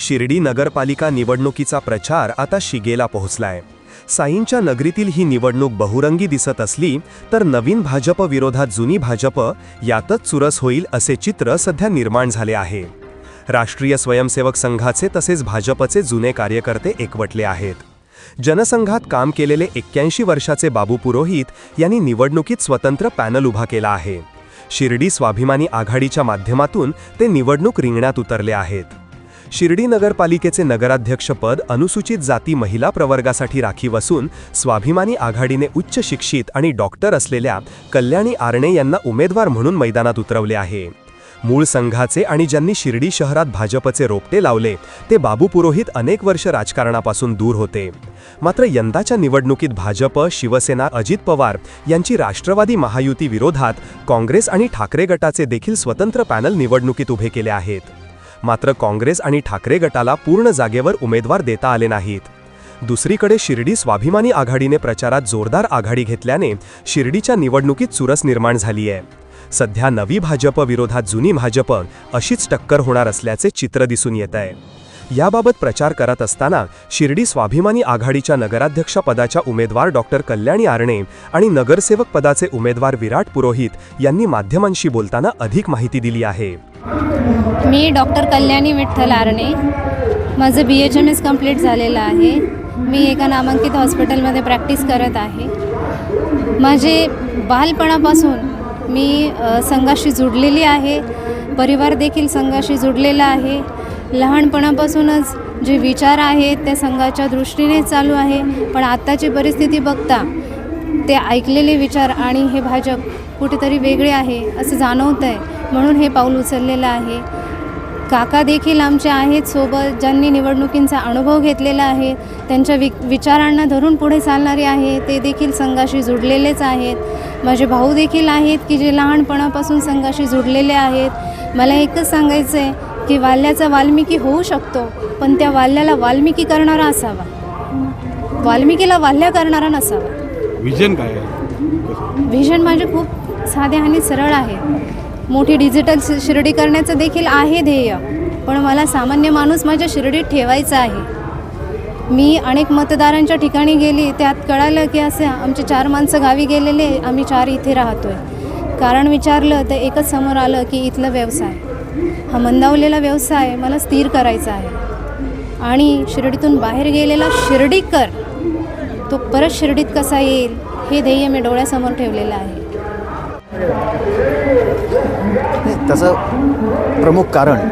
शिर्डी नगरपालिका निवडणुकीचा प्रचार आता शिगेला पोहोचलाय. साईंच्या नगरीतील ही निवडणूक बहुरंगी दिसत असली तर नवीन भाजप विरोधात जुनी भाजप यातच चुरस होईल असे चित्र सध्या निर्माण झाले आहे. राष्ट्रीय स्वयंसेवक संघाचे तसेच भाजपचे जुने कार्यकर्ते एकवटले आहेत. जनसंघात काम केलेले एक्क्याऐंशी वर्षाचे बाबू पुरोहित यांनी निवडणुकीत स्वतंत्र पॅनल उभा केला आहे. शिर्डी स्वाभिमानी आघाडीच्या माध्यमातून ते निवडणूक रिंगणात उतरले आहेत. शिर्डी नगरपालिकेचे नगराध्यक्षपद अनुसूचित जाती महिला प्रवर्गासाठी राखीव असून स्वाभिमानी आघाडीने उच्च शिक्षित आणि डॉक्टर असलेल्या कल्याणी आरणे यांना उमेदवार म्हणून मैदानात उतरवले आहे. मूळ संघाचे आणि ज्यांनी शिर्डी शहरात भाजपचे रोपटे लावले ते बाबू पुरोहित अनेक वर्ष राजकारणापासून दूर होते. मात्र यंदाच्या निवडणुकीत भाजप शिवसेना अजित पवार यांची राष्ट्रवादी महायुती विरोधात काँग्रेस आणि ठाकरे गटाचे देखील स्वतंत्र पॅनल निवडणुकीत उभे केले आहेत. मात्र काँग्रेस आणि ठाकरे गटाला पूर्ण जागेवर उमेदवार देता आले नाहीत. दुसरीकडे शिर्डी स्वाभिमानी आघाडीने प्रचारात जोरदार आघाडी घेतल्याने शिर्डीच्या निवडणुकीत चुरस निर्माण झाली आहे. सध्या नवी भाजप विरोधात जुनी भाजप अशीच टक्कर होणार असल्याचे चित्र दिसून येत आहे. याबाबत प्रचार करत असताना शिर्डी स्वाभिमानी आघाडीच्या नगराध्यक्षपदाच्या उमेदवार डॉक्टर कल्याणी आरणे आणि नगरसेवक पदाचे उमेदवार विराट पुरोहित यांनी माध्यमांशी बोलताना अधिक माहिती दिली आहे. मी डॉक्टर कल्याणी विठ्ठल आरणे. माझं B H M S complete झालेलं आहे. मी एका नामांकित हॉस्पिटलमध्ये प्रॅक्टिस करत आहे. माझे बालपणापासून मी संघाशी जुडलेली आहे. परिवार देखील संघाशी जुडलेला आहे. लहानपणापासूनच जे विचार आहेत ते संघाच्या दृष्टीने चालू आहे. पण आत्ताची परिस्थिती बघता ते ऐकलेले विचार आणि हे भाजप कुठेतरी वेगळे आहे असं जाणवतं आहे म्हणून हे पाऊल उचललेलं आहे. काका देखील आमचे आहेत सोबत ज्यांनी निवडणुकींचा अनुभव घेतलेला आहे त्यांच्या वि विचारांना धरून पुढे चालणारे आहे ते देखील संघाशी जुडलेलेच आहेत. माझे भाऊ देखील आहेत की जे लहानपणापासून संघाशी जुडलेले आहेत. मला एकच सांगायचं आहे की वाल्याचा वाल्मिकी होऊ शकतो पण त्या वाल्याला वाल्मिकी करणारा असावा. वाल्मिकीला वाल्या करणारा नसावा. विजन काय व्हिजन माझे खूप साधे आणि सरळ आहे. मोठी डिजिटल शिर्डी करण्याचं देखील आहे ध्येय पण मला सामान्य माणूस माझ्या शिर्डीत ठेवायचा आहे. मी अनेक मतदारांच्या ठिकाणी गेली त्यात कळालं की असं आमचे चार माणसं गावी गेलेले आम्ही चार इथे राहतो आहे कारण विचारलं तर एकच समोर आलं की इथलं व्यवसाय. हा मंदावलेला व्यवसाय मला स्थिर करायचा आहे. आणि शिर्डीतून बाहेर गेलेला शिर्डीकर तो परत शिर्डीत कसा येईल हे ध्येय मी डोळ्यासमोर ठेवलेलं आहे. त्याचं प्रमुख कारण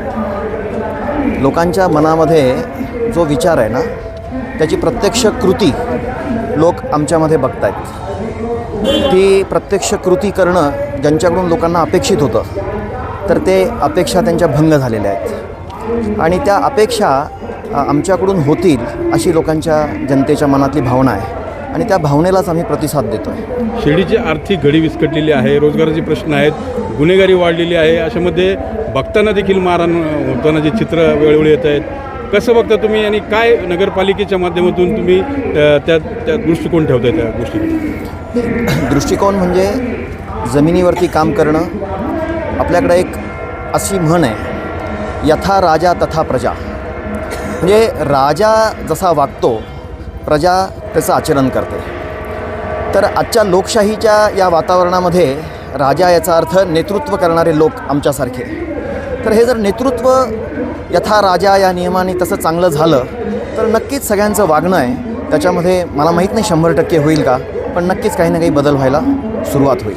लोकांच्या मनामध्ये जो विचार आहे ना त्याची प्रत्यक्ष कृती लोक आमच्यामध्ये बघत आहेत ती प्रत्यक्ष कृती करणं ज्यांच्याकडून लोकांना अपेक्षित होतं तर ते अपेक्षा त्यांच्या भंग झालेल्या आहेत. आणि त्या अपेक्षा आमच्याकडून होतील अशी लोकांच्या जनतेच्या मनातली भावना आहे. आणि त्या भावनेलाच आम्ही प्रतिसाद देतो आहे शिर्डीची आर्थिक घडी विस्कटलेली आहे रोजगाराचे प्रश्न आहेत गुन्हेगारी वाढलेली आहे. अशामध्ये बघताना देखील मारहाण होताना जे चित्र वेळोवेळी येत आहेत. कसं बघता तुम्ही आणि काय नगरपालिकेच्या माध्यमातून तुम्ही त्या त्या दृष्टिकोन ठेवताय त्या गोष्टी दृष्टिकोन म्हणजे जमिनीवरती काम करणं आपल्याकडे एक अशी म्हण आहे यथा राजा तथा प्रजा. म्हणजे राजा जसा वागतो प्रजा त्याचं आचरण करते. तर आजच्या लोकशाहीच्या या वातावरणामध्ये राजा याचा अर्थ नेतृत्व करणारे लोक आमच्यासारखे. तर हे जर नेतृत्व यथा राजा या नियमाने तसं चांगलं झालं तर नक्कीच सगळ्यांचं वागणं आहे. त्याच्यामध्ये मला माहीत नाही शंभर टक्के होईल का पण नक्कीच काही ना काही बदल व्हायला सुरुवात होईल.